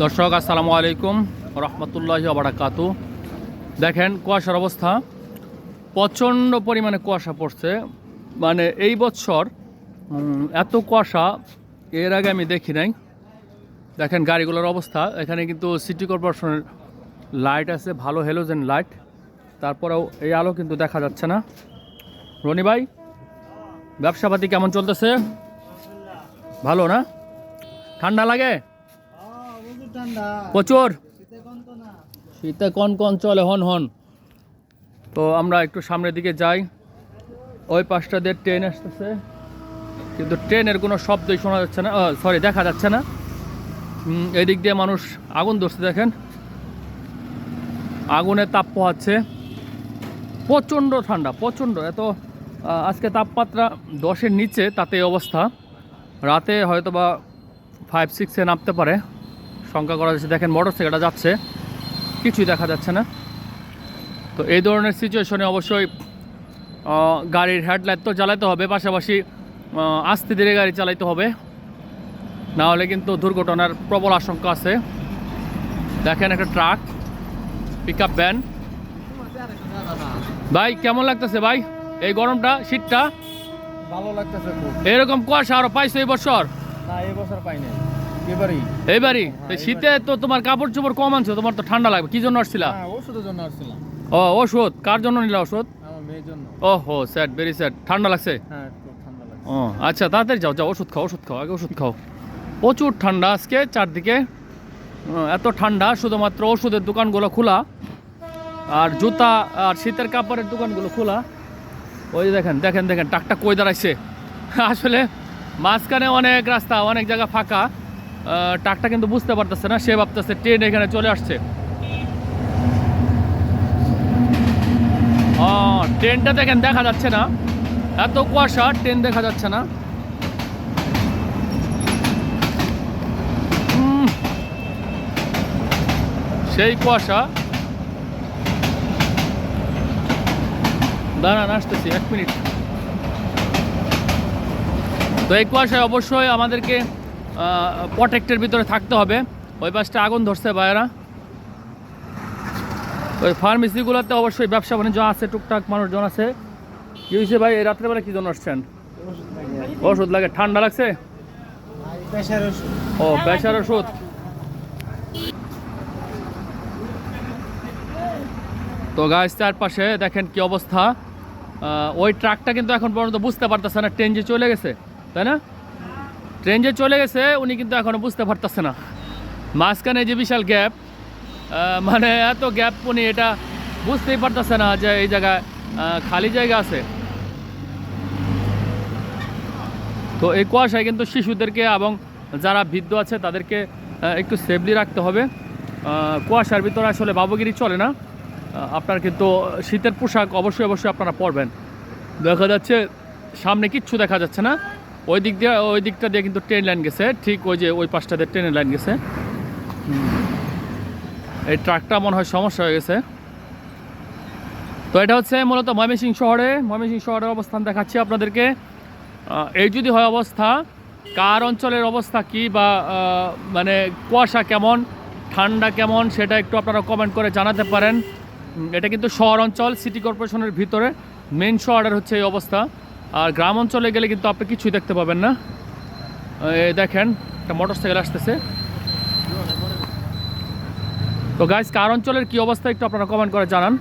দর্শক, আসসালামু আলাইকুম রহমতুল্লাহি আবরাকাতু দেখেন কুয়াশার অবস্থা। প্রচণ্ড পরিমাণে কুয়াশা পড়ছে। মানে এই বছর এত কুয়াশা, এর আগে আমি দেখি নাই। দেখেন গাড়িগুলোর অবস্থা। এখানে কিন্তু সিটি কর্পোরেশনের লাইট আছে, ভালো হেলোজেন লাইট। তারপরেও এই আলো কিন্তু দেখা যাচ্ছে না। রনি ভাই ব্যবসাপাতি কেমন চলতেছে? ভালো না? ঠান্ডা লাগে? প্রচুর। শীতে কন কন? চলে হন হন। তো আমরা একটু সামনের দিকে যাই। ওই পাশটা দিয়ে ট্রেন আসতেছে। কিন্তু ট্রেনের কোনো শব্দই শোনা যাচ্ছে না। সরি দেখা যাচ্ছে না। এদিক দিয়ে মানুষ আগুন ধরছে দেখেন। আগুনের তাপ পোহাচ্ছে। প্রচণ্ড ঠান্ডা প্রচণ্ড। এত আজকে তাপমাত্রা দশের নিচে তাতে অবস্থা। রাতে হয়তো বা ফাইভ সিক্সে নামতে পারে। শঙ্কা করা যাচ্ছে। দেখেন মোটর সাইকেলটা যাচ্ছে। কিছুই দেখা যাচ্ছে না। তো এই ধরনের সিচুয়েশনে অবশ্যই গাড়ির হেডলাইট তো চালাতে হবে পাশাপাশি আস্তে ধীরে গাড়ি চালাইতে হবে। না হলে কিন্তু দুর্ঘটনার প্রবল আশঙ্কা আছে। দেখেন একটা ট্রাক পিক আপ ভ্যান ভাই কেমন লাগতেছে ভাই? এই গরমটা শীতটা? ভালো লাগতেছে এরকম কুয়াশা আরও পাইছো এই বছর? না এই বছর পাই নাই এবারই এইবারই হ্যাঁ, শীতে তো তোমার কাপড় চোপড় কম আনছো তোমার তো ঠান্ডা লাগবে। কি জন্য আসছিলা? হ্যাঁ ওষুধের জন্য আসছিলাম। ও ওষুধ? কার জন্য নিলা ওষুধ? আমার মেয়ের জন্য। ও হো স্যাড ভেরি স্যাড ঠান্ডা লাগছে? হ্যাঁ ঠান্ডা লাগছে। ও আচ্ছা তাড়াতাড়ি যাও যাও ওষুধ খাও ওষুধ খাও আগে ওষুধ খাও। প্রচুর ঠান্ডা আজকে চারদিকে। এত ঠান্ডা শুধুমাত্র ওষুধের দোকানগুলো খোলা। আর জুতা আর শীতের কাপড়ের দোকানগুলো খোলা। ওই দেখেন দেখেন দেখেন টাকটা কই দাঁড়াইছে? আসলে মাঝখানে অনেক রাস্তা অনেক জায়গা ফাঁকা। টাকটা কিন্তু বুঝতে পারতেছে না, সে ভাবতেছে ট্রেন এখানে চলে আসছে। ও ট্রেনটা দেখেন, দেখা যাচ্ছে না। এত কুয়াশা, ট্রেন দেখা যাচ্ছে না। সেই কুয়াশা। দাঁড়ান, আসতেছি, এক মিনিট। তো এই কুয়াশায় অবশ্যই আমাদেরকে প্রটেক্টের ভিতরে থাকতে হবে। ওই পাশটা আগুন ধরছে বাইরা ওই ফার্মেসিগুলোতে অবশ্যই ব্যবসা বাণিজ্য আছে টুকটাক মানুষজন আছে। কি হয়েছে ভাই এই রাত্রেবেলা কি জন্য আসছেন? ওষুধ লাগে। ঠান্ডা লাগছে? ও প্রেশার ওষুধ। তো গাছ চারপাশে দেখেন কি অবস্থা। ওই ট্রাকটা কিন্তু এখন পর্যন্ত বুঝতে পারতেছে না ট্রেন যে চলে গেছে তাই না? ট্রেন যে চলে গেছে, উনি কিন্তু এখনও বুঝতে পারতেছে না। মাঝখানে যে বিশাল গ্যাপ মানে এত গ্যাপ উনি এটা বুঝতেই পারতেছে না যে এই জায়গায় খালি জায়গা আছে। তো এই কুয়াশায় কিন্তু শিশুদেরকে এবং যারা বৃদ্ধ আছে, তাদেরকে একটু সেফলি রাখতে হবে। কুয়াশার ভিতরে আসলে বাবুগিরি চলে না। আপনার কিন্তু শীতের পোশাক অবশ্যই অবশ্যই আপনারা পরবেন। দেখা যাচ্ছে সামনে কিচ্ছু দেখা যাচ্ছে না। ওই দিক দিয়ে, ওই দিকটা দিয়ে কিন্তু ট্রেন লাইন গেছে। ঠিক ওই যে ওই পাশটা দিয়ে ট্রেনের লাইন গেছে। এই ট্রাকটা মনে হয় সমস্যা হয়ে গেছে। তো এটা হচ্ছে মূলত ময়মনসিংহ শহরে। ময়মনসিংহ শহরের অবস্থান দেখাচ্ছি আপনাদেরকে। এই যদি হয় অবস্থা, কার অঞ্চলের অবস্থা কি বা মানে কুয়াশা কেমন, ঠান্ডা কেমন, সেটা একটু আপনারা কমেন্ট করে জানাতে পারেন। এটা কিন্তু শহর অঞ্চল সিটি কর্পোরেশনের ভিতরে। মেন শহরের হচ্ছে এই অবস্থা। আর গ্রাম অঞ্চলে গেলে কিন্তু আপনি কিছুই দেখতে পাবেন না। দেখেন, একটা মোটর সাইকেল আসতেছে। তো গাইজ কার অঞ্চলের কী অবস্থা একটু আপনারা কমেন্ট করে জানান।